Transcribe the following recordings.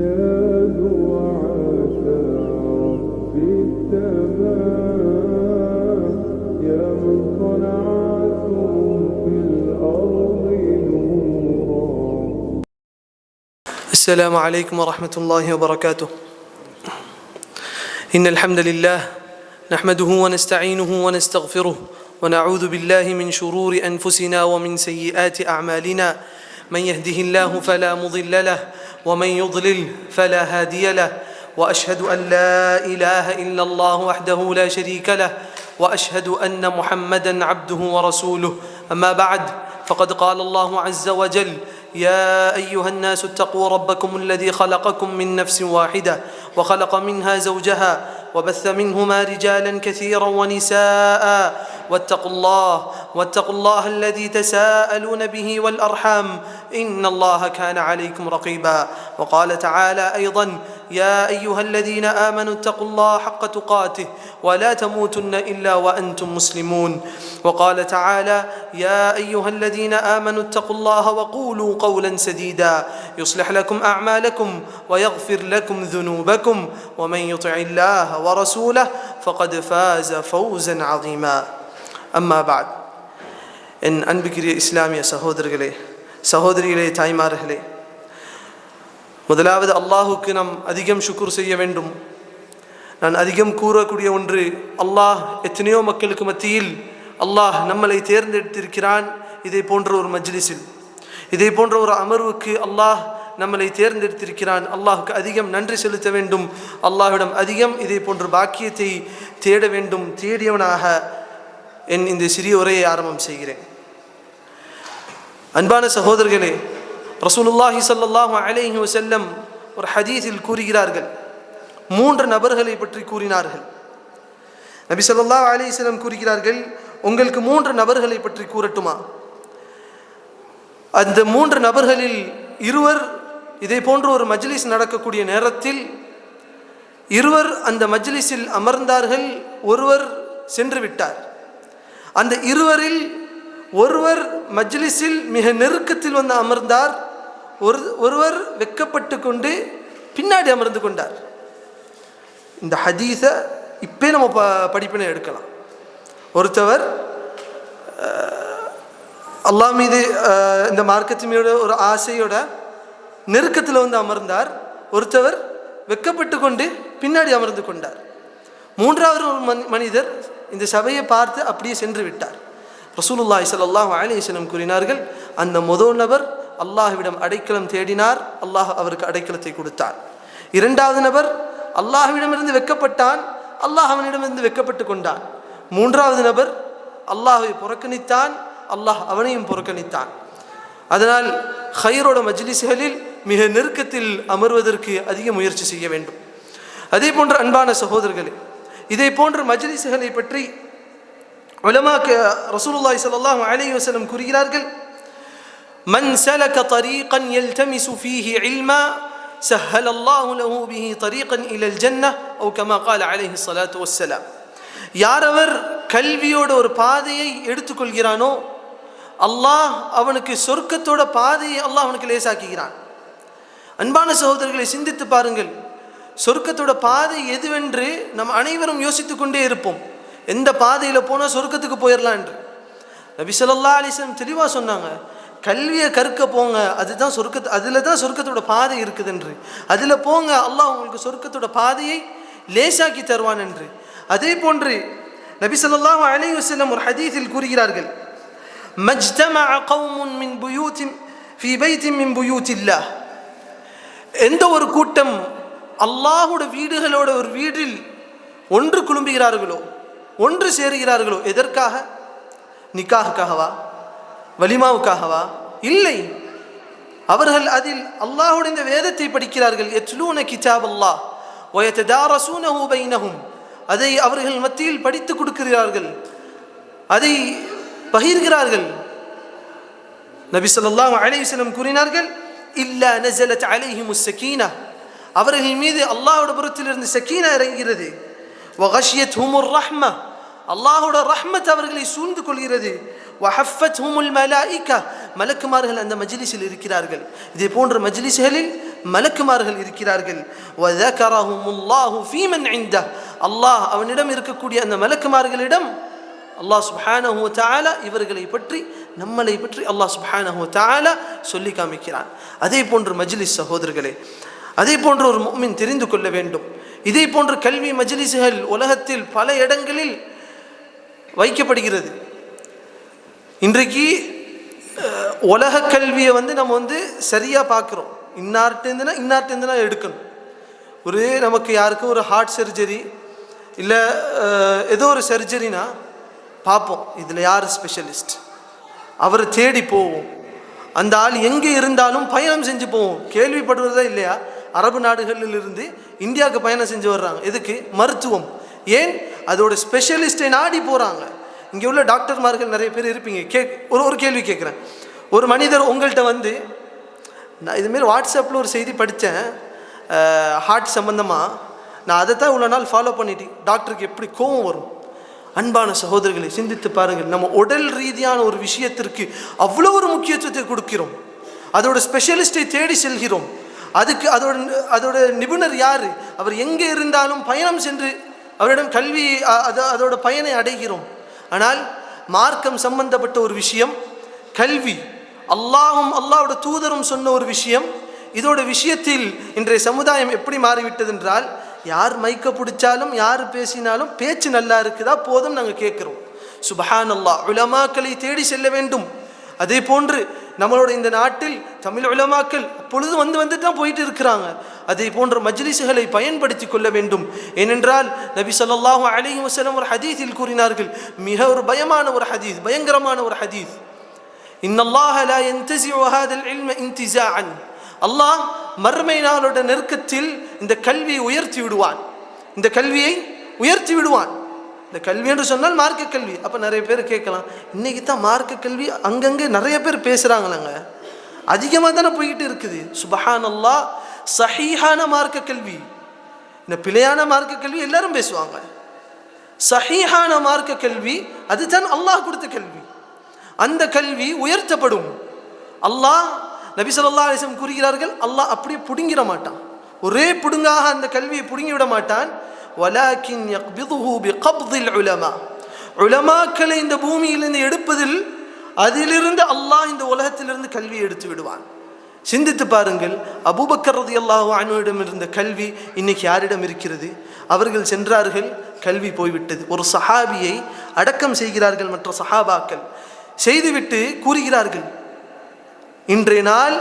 السلام عليكم ورحمة الله وبركاته. إن الحمد لله نحمده ونستعينه ونستغفره ونعوذ بالله من شرور أنفسنا ومن سيئات أعمالنا. من يهده الله فلا مضل له ومن يضلل فلا هادي له وأشهد أن لا إله إلا الله وحده لا شريك له وأشهد أن محمدا عبده ورسوله. أما بعد فقد قال الله عز وجل يا أيها الناس اتقوا ربكم الذي خلقكم من نفس واحدة وخلق منها زوجها وبث منهما رجالا كثيرا ونساء. واتقوا الله واتقوا الله الذي تساءلون به والأرحام. إن الله كان عليكم رقيبا. وقال تعالى أيضا يا أيها الذين آمنوا اتقوا الله حق تقاته ولا تموتن إلا وأنتم مسلمون. وقال تعالى يا أيها الذين آمنوا اتقوا الله وقولوا قولا سديدا. يصلح لكم أعمالكم ويغفر لكم ذنوبكم ومن يطع الله ورسوله فقد فاز فوزا عظيما. أما بعد إن أنبكري إسلامي سهودر سهودري لي تايمار لي முதலாவது அல்லாஹுக்கு நாம் அதிகம் சுக்குர் செய்ய வேண்டும். நான் அதிகம் கூறக்கூடிய ஒன்று அல்லாஹ் எத்தனையோ மக்களுக்கு மத்தியில் அல்லாஹ் நம்மளை தேர்ந்தெடுத்திருக்கிறான். இதை போன்ற ஒரு மஜ்லிஸில் இதை போன்ற ஒரு அமர்வுக்கு அல்லாஹ் நம்மளை தேர்ந்தெடுத்திருக்கிறான். அல்லாஹுக்கு அதிகம் நன்றி செலுத்த வேண்டும். அல்லாஹ்விடம் அதிகம் இதை போன்ற பாக்கியத்தை தேட வேண்டும். தேடியவனாக என் இந்த சிறிய உரையை ஆரம்பம் செய்கிறேன். அன்பான சகோதரர்களே ரசூலுல்லாஹி சல்லாஹ் அலேஹி வசல்லம் ஒரு ஹதீஸில் கூறுகிறார்கள். மூன்று நபர்களை பற்றி கூறினார்கள். நபி சொல்லா அலிஸ்லம் கூறுகிறார்கள் உங்களுக்கு மூன்று நபர்களை பற்றி கூறட்டுமா? அந்த மூன்று நபர்களில் இருவர் இதே போன்ற ஒரு மஜ்லிஸ் நடக்கக்கூடிய நேரத்தில் இருவர் அந்த மஜ்லிஸில் அமர்ந்தார்கள் ஒருவர் சென்று விட்டார். அந்த இருவரில் ஒருவர் மஜ்லிஸில் மிக நெருக்கத்தில் வந்து அமர்ந்தார் ஒரு ஒருவர் வெக்கப்பட்டு கொண்டு பின்னாடி அமர்ந்து கொண்டார். இந்த ஹதீஸை இப்போ நம்ம ப படிப்பினை எடுக்கலாம். ஒருத்தவர் அல்லாஹ் மீது இந்த மார்க்கத்தின் ஒரு ஆசையோட நெருக்கத்தில் வந்து அமர்ந்தார். ஒருத்தவர் வெக்கப்பட்டு கொண்டு பின்னாடி அமர்ந்து கொண்டார். மூன்றாவது ஒரு மனி- மனிதர் இந்த சபையை பார்த்து அப்படியே சென்று விட்டார். ரசூலுல்லாஹி சல்லாஹ் அலைஹி கூறினார்கள் அந்த முதல் நபர் அல்லாஹ்விடம் அடைக்கலம் தேடினார். அல்லாஹ் அவருக்கு அடைக்கலத்தை கொடுத்தார் இரண்டாவது நபர் அல்லாஹ்விடமிருந்து வெக்கப்பட்டான். அல்லாஹ் அவனிடமிருந்து வெக்கப்பட்டு கொண்டான். மூன்றாவது நபர் அல்லாஹை புறக்கணித்தான். அல்லாஹ் அவனையும் புறக்கணித்தான். அதனால் ஹைரோட மஜ்லிஸ்களில் மிக நெருக்கத்தில் அமர்வதற்கு அதிக முயற்சி செய்ய வேண்டும். அதே போன்ற அன்பான சகோதரர்களே இதே போன்ற மஜ்லிஸ்களை பற்றி உலமாக்கு ரசூலுல்லாய் சல்லாஹ் அலி வசலம் கூறுகிறார்கள். من سلك طريقا يلتمس فيه علما سهل الله له به طريقا إلى الجنة أو كما قال عليه الصلاة والسلام யாரவர் கல்வியோட ஒரு பாதையை எடுத்துக்கொள்கிறானோ அல்லாஹ் அவனுக்கு சொர்க்கத்தோட பாதையை அல்லாஹ் அவனுக்கு லேசாக்குகிறான் அன்பான சகோதரர்களை சிந்தித்து பாருங்கள் சொர்க்கத்தோட பாதை எதுவென்று நம்ம அனைவரும் யோசித்து கொண்டே இருப்போம் எந்த பாதையில் போனால் சொர்க்கத்துக்கு போயிடலாம் என்று நபி ஸல்லல்லாஹு அலைஹி வஸல்லம் தெளிவாக சொன்னாங்க கல்வியை கற்க போங்க. அதுதான் சொர்க்கத்து அதில் தான் சொர்க்கத்தோட பாதை இருக்குது என்று அதில் போங்க அல்லாஹ் உங்களுக்கு சொர்க்கத்தோட பாதையை லேசாக்கி தருவான் என்று. அதே போன்று நபி ஸல்லல்லாஹு அலைஹி வஸல்லம் ஒரு ஹதீஸில் கூறுகிறார்கள் மஜ்தமா கவுமுன் மின் புயூத்தின் ஃபி பைத்தின் மின் புயூத்தில்லா எந்த ஒரு கூட்டம் அல்லாஹோட வீடுகளோட ஒரு வீட்டில் ஒன்று குழும்புகிறார்களோ ஒன்று சேருகிறார்களோ எதற்காக? நிக்காஹுக்காகவா? வலிமாவுக்காகவா? இல்லை. அவர்கள் அதில் அல்லாஹுடைய இந்த வேதத்தை படிக்கிறார்கள். எத்லூன கிதாப் அல்லாஹ் வயத்ததாரசூனஹு பைனஹும். அதை அவர்கள் மத்தியில் படித்து கொடுக்கிறார்கள். அதை பகிர்கிறார்கள். நபி ஸல்லல்லாஹு அலைஹி கூறினார்கள் இல்லா நசலத் அலைஹிமு சகீனா. அவர்கள் மீது அல்லாஹோட புறத்திலிருந்து சக்கீனா இறங்குகிறது. வகஷியத்ஹுமுர் ரஹ்ம. அல்லாஹோட ரஹ்மத் அவர்களை சூழ்ந்து கொள்கிறது. வஹஃபத் ஹுமுல் மலாய்கா மலக்குமார்கள் அந்த மஜ்லிஸில் இருக்கிறார்கள். இதே போன்ற மஜ்லிஸ்களில் மலக்குமார்கள் இருக்கிறார்கள். அல்லாஹ் அவனிடம் இருக்கக்கூடிய அந்த மலக்குமார்களிடம் அல்லாஹ் சுபஹானஹு தாலா இவர்களை பற்றி நம்மளை பற்றி அல்லாஹ் சுபஹானஹு தாலா சொல்லி காமிக்கிறான். அதே போன்று மஜ்லிஸ் சகோதரர்களே அதே போன்ற ஒரு மீன் தெரிந்து கொள்ள வேண்டும். இதே போன்ற கல்வி மஜ்லிஸ்கள் உலகத்தில் பல இடங்களில் வைக்கப்படுகிறது. இன்றைக்கு உலக கல்வியை வந்து நம்ம வந்து சரியாக பார்க்குறோம். இன்னார்ட்டேருந்துனா இன்னார்ட்டேருந்துனா எடுக்கணும். ஒரு நமக்கு யாருக்கும் ஒரு ஹார்ட் சர்ஜரி இல்லை ஏதோ ஒரு சர்ஜரினா பார்ப்போம். இதில் யார் ஸ்பெஷலிஸ்ட் அவரை தேடி போவோம். அந்த ஆள் எங்கே இருந்தாலும் பயணம் செஞ்சு போவோம். கேள்விப்படுவதா இல்லையா? அரபு நாடுகளில் இருந்து இந்தியாவுக்கு பயணம் செஞ்சு வர்றாங்க. எதுக்கு? மருத்துவம். ஏன்? அதோட ஸ்பெஷலிஸ்ட்டை நாடி போகிறாங்க இங்கே உள்ள டாக்டர்மார்கள் நிறைய பேர் இருப்பீங்க. கே ஒரு ஒரு கேள்வி கேட்குறேன். ஒரு மனிதர் உங்கள்கிட்ட வந்து நான் இதுமாரி வாட்ஸ்அப்பில் ஒரு செய்தி படித்தேன். ஹார்ட் சம்மந்தமாக நான் அதை தான் இவ்வளோ நாள் ஃபாலோ பண்ணிட்டேன். டாக்டருக்கு எப்படி கோவம் வரும்? அன்பான சகோதரர்களை சிந்தித்து பாருங்கள். நம்ம உடல் ரீதியான ஒரு விஷயத்திற்கு அவ்வளோ ஒரு முக்கியத்துவத்தை கொடுக்கிறோம். அதோட ஸ்பெஷலிஸ்ட்டை தேடி செல்கிறோம். அதுக்கு அதோட அதோட நிபுணர் யார்? அவர் எங்கே இருந்தாலும் பயணம் சென்று அவரிடம் கல்வி அதோட பயனை அடைகிறோம். ஆனால் மார்க்கம் சம்பந்தப்பட்ட ஒரு விஷயம் கல்வி. அல்லாஹும் அல்லாவோட தூதரும் சொன்ன ஒரு விஷயம் இதோட விஷயத்தில் இன்றைய சமுதாயம் எப்படி மாறிவிட்டது என்றால் யார் மைக்க பிடிச்சாலும் யார் பேசினாலும் பேச்சு நல்லா இருக்குதா போதும் நாங்கள் கேட்குறோம். சுபஹான் அல்லாஹ் உலமாக்களை தேடி செல்ல வேண்டும். அதே போன்று நம்மளோட இந்த நாட்டில் தமிழ் உலமாக்கள் அப்பொழுது வந்து வந்து தான் போயிட்டு இருக்கிறாங்க அதே போன்ற மஜ்லிஸுகளை பயன்படுத்தி கொள்ள வேண்டும். ஏனென்றால் நபி சொல்லாஹு அலி வசலம் ஒரு ஹதீஸில் கூறினார்கள் மிக ஒரு பயமான ஒரு ஹதீஸ் பயங்கரமான ஒரு ஹதீஸ். இன்னல்லாஹ அல்லாஹ் மறுமை நாளோட நெருக்கத்தில் இந்த கல்வியை உயர்த்தி விடுவான். இந்த கல்வியை உயர்த்தி விடுவான். இந்த கல்வி என்று சொன்னால் மார்க்க கல்வி. அப்போ நிறைய பேர் கேட்கலாம் இன்றைக்கி தான் மார்க்க கல்வி அங்கங்கே நிறைய பேர் பேசுகிறாங்களாங்க அதிகமாக தானே போய்கிட்டு இருக்குது. சுபஹானல்லா சஹீஹான மார்க்க கல்வி. இந்த பிழையான மார்க்க கல்வி எல்லாரும் பேசுவாங்க. சஹீஹான மார்க்க கல்வி அதுதான் அல்லாஹ் கொடுத்த கல்வி. அந்த கல்வி உயர்த்தப்படும். அல்லாஹ் நபி ஸல்லல்லாஹு அலிசம் கூறுகிறார்கள் அல்லாஹ் அப்படியே பிடுங்கிட மாட்டான். ஒரே பிடுங்காக அந்த கல்வியை பிடுங்கி விட மாட்டான். வலாக்கின் யக்பிதுஹு பிகப்தில் உலமா உலமாக்களை இந்த பூமியிலிருந்து எடுப்பதில் அதிலிருந்து அல்லாஹ் இந்த உலகத்திலிருந்து கல்வியை எடுத்து விடுவான். சிந்தித்து பாருங்கள் அபூபக்கர் ரதியல்லாஹு அன்ஹுவிடம் இருந்த கல்வி இன்னைக்கு யாரிடம் இருக்கிறது? அவர்கள் சென்றார்கள் கல்வி போய்விட்டது. ஒரு சஹாபியை அடக்கம் செய்கிறார்கள் மற்ற சஹாபாக்கள். செய்துவிட்டு கூறுகிறார்கள் இன்றைய நாள்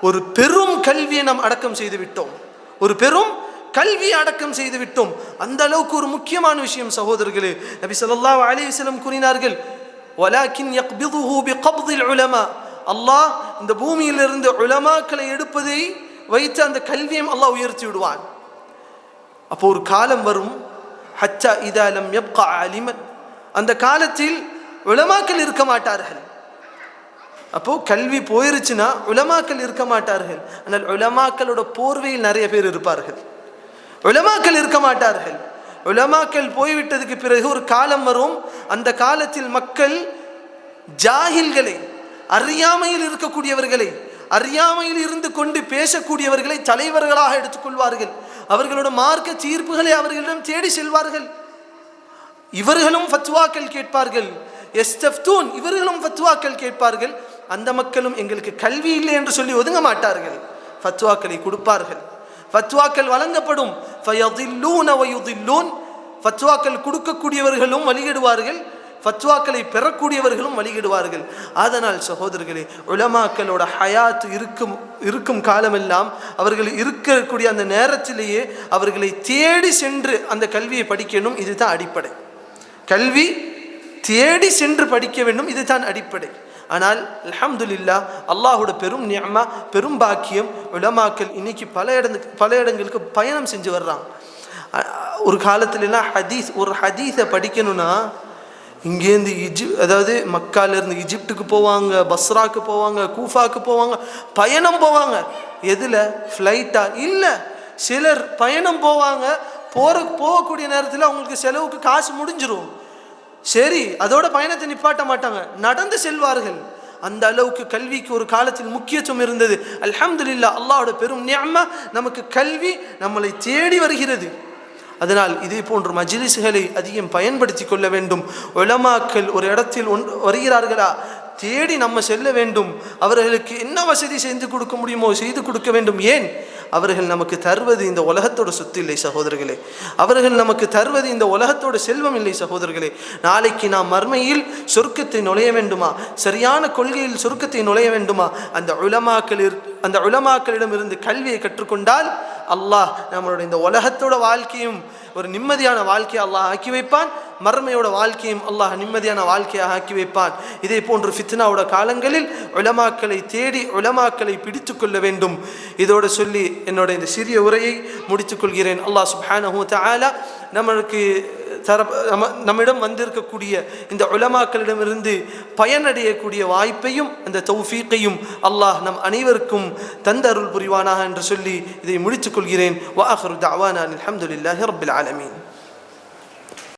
ஒரு பெரும் கல்வியை நாம் அடக்கம் செய்து விட்டோம் ஒரு பெரும் கல்வியை அடக்கம் செய்து விட்டோம் அந்த அளவுக்கு ஒரு முக்கியமான விஷயம் சகோதரர்களே. நபி சொல்லா அலைஹி கூறினார்கள் வலாக்கின் யக்பிதுஹு பிகப்தில் உலமா. அல்லாஹ் இந்த பூமியிலிருந்து உலமாக்களை எடுப்பதை வைத்து அந்த கல்வியை அல்லாஹ் உயர்த்தி விடுவான். அப்போ ஒரு காலம் வரும். ஹச்சா இதாலம் எப்கா அலிமன். அந்த காலத்தில் உலமாக்கள் இருக்க மாட்டார்கள். அப்போ கல்வி போயிருச்சுன்னா உலமாக்கள் இருக்க மாட்டார்கள். ஆனால் உலமாக்களோட போர்வையில் நிறைய பேர் இருப்பார்கள். உலமாக்கள் இருக்க மாட்டார்கள். உலமாக்கள் போய்விட்டதுக்கு பிறகு ஒரு காலம் வரும். அந்த காலத்தில் மக்கள் ஜாகில்களை அறியாமையில் இருக்கக்கூடியவர்களை அறியாமையில் இருந்து கொண்டு பேசக்கூடியவர்களை தலைவர்களாக எடுத்துக்கொள்வார்கள் அவர்களோட மார்க்க தீர்ப்புகளை அவர்களிடம் தேடி செல்வார்கள். இவர்களும் ஃபத்வாக்கள் கேட்பார்கள். எஸ்தப்தூன் இவர்களும் ஃபத்வாக்கள் கேட்பார்கள். அந்த மக்களும் எங்களுக்கு கல்வி இல்லை என்று சொல்லி ஒதுங்க மாட்டார்கள். ஃபத்வாக்களை கொடுப்பார்கள். ஃபத்வாக்கள் வழங்கப்படும். ஃபயதில்லூன் வயுதில்லூன் ஃபத்வாக்கள் கொடுக்கக்கூடியவர்களும் வழிகிடுவார்கள். ஃபத்வாக்களை பெறக்கூடியவர்களும் வழிகிடுவார்கள். அதனால் சகோதரர்களே உலமாக்களோட ஹயாத் இருக்கும் இருக்கும் காலமெல்லாம் அவர்கள் இருக்கக்கூடிய அந்த நேரத்திலேயே அவர்களை தேடி சென்று அந்த கல்வியை படிக்கணும் இதுதான் அடிப்படை. கல்வி தேடி சென்று படிக்க வேண்டும். இதுதான் அடிப்படை. ஆனால் அலமதுல்லா அல்லாஹோட பெரும் நியமா பெரும் பாக்கியம் உலமாக்கள் இன்னைக்கு பல இடத்துக்கு பல இடங்களுக்கு பயணம் செஞ்சு வர்றாங்க ஒரு காலத்துலலாம் ஹதீஸ் ஒரு ஹதீஸை படிக்கணும்னா இங்கேருந்து இஜிப் அதாவது மக்காலேருந்து இஜிப்டுக்கு போவாங்க பஸ்ராக்கு போவாங்க கூஃபாக்கு போவாங்க பயணம் போவாங்க. எதில்? ஃப்ளைட்டா இல்லை. சிலர் பயணம் போவாங்க போகிற போகக்கூடிய நேரத்தில் அவங்களுக்கு செலவுக்கு காசு முடிஞ்சிடும் சரி அதோட பயணத்தை நிப்பாட்ட மாட்டாங்க. நடந்து செல்வார்கள். அந்த அளவுக்கு கல்விக்கு ஒரு காலத்தில் முக்கியத்துவம் இருந்தது. அல்ஹம்துலில்லாஹ் அல்லாவோட பெரும் ஞாம நமக்கு கல்வி நம்மளை தேடி வருகிறது. அதனால் இதே போன்ற மஜிலிசுகளை அதிகம் பயன்படுத்தி கொள்ள வேண்டும். உலமாக்கள் ஒரு இடத்தில் ஒன் வருகிறார்களா? தேடி நம்ம செல்ல வேண்டும். அவர்களுக்கு என்ன வசதி செய்து கொடுக்க முடியுமோ செய்து கொடுக்க வேண்டும். ஏன்? அவர்கள் நமக்கு தருவது இந்த உலகத்தோட சொத்து இல்லை சகோதரர்களே. அவர்கள் நமக்கு தருவது இந்த உலகத்தோட செல்வம் இல்லை சகோதரர்களே. நாளைக்கு நாம் மர்மையில் சொர்க்கத்தை நுழைய வேண்டுமா? சரியான கொள்கையில் சொர்க்கத்தை நுழைய வேண்டுமா? அந்த உலமாக்கள் அந்த உலமாக்களிடமிருந்து கல்வியை கற்றுக்கொண்டால் அல்லாஹ் நம்மளுடைய இந்த உலகத்தோட வாழ்க்கையும் ஒரு நிம்மதியான வாழ்க்கையை அல்லாஹ் ஆக்கி வைப்பான். மர்மையோட வாழ்க்கையும் அல்லாஹ் நிம்மதியான வாழ்க்கையாக ஆக்கி வைப்பான். இதே போன்று ஃபித்னாவோட காலங்களில் உலமாக்களை தேடி உலமாக்களை பிடித்து கொள்ள வேண்டும். இதோடு சொல்லி என்னோட இந்த சிறிய உரையை முடித்துக் கொள்கிறேன். அல்லாஹ் சுப்ஹானஹு ஆலா நம்மளுக்கு தர நம்ம நம்மிடம் வந்திருக்கக்கூடிய இந்த உலமாக்களிடமிருந்து பயனடையக்கூடிய வாய்ப்பையும் அந்த தௌஃபீக்கையும் அல்லாஹ் நம் அனைவருக்கும் தந்தருள் புரிவானாக என்று சொல்லி இதை முடித்துக் கொள்கிறேன். வாஹரு தாவானா அலமதுல்லாஹி ரப்பில் ஆலமீன்.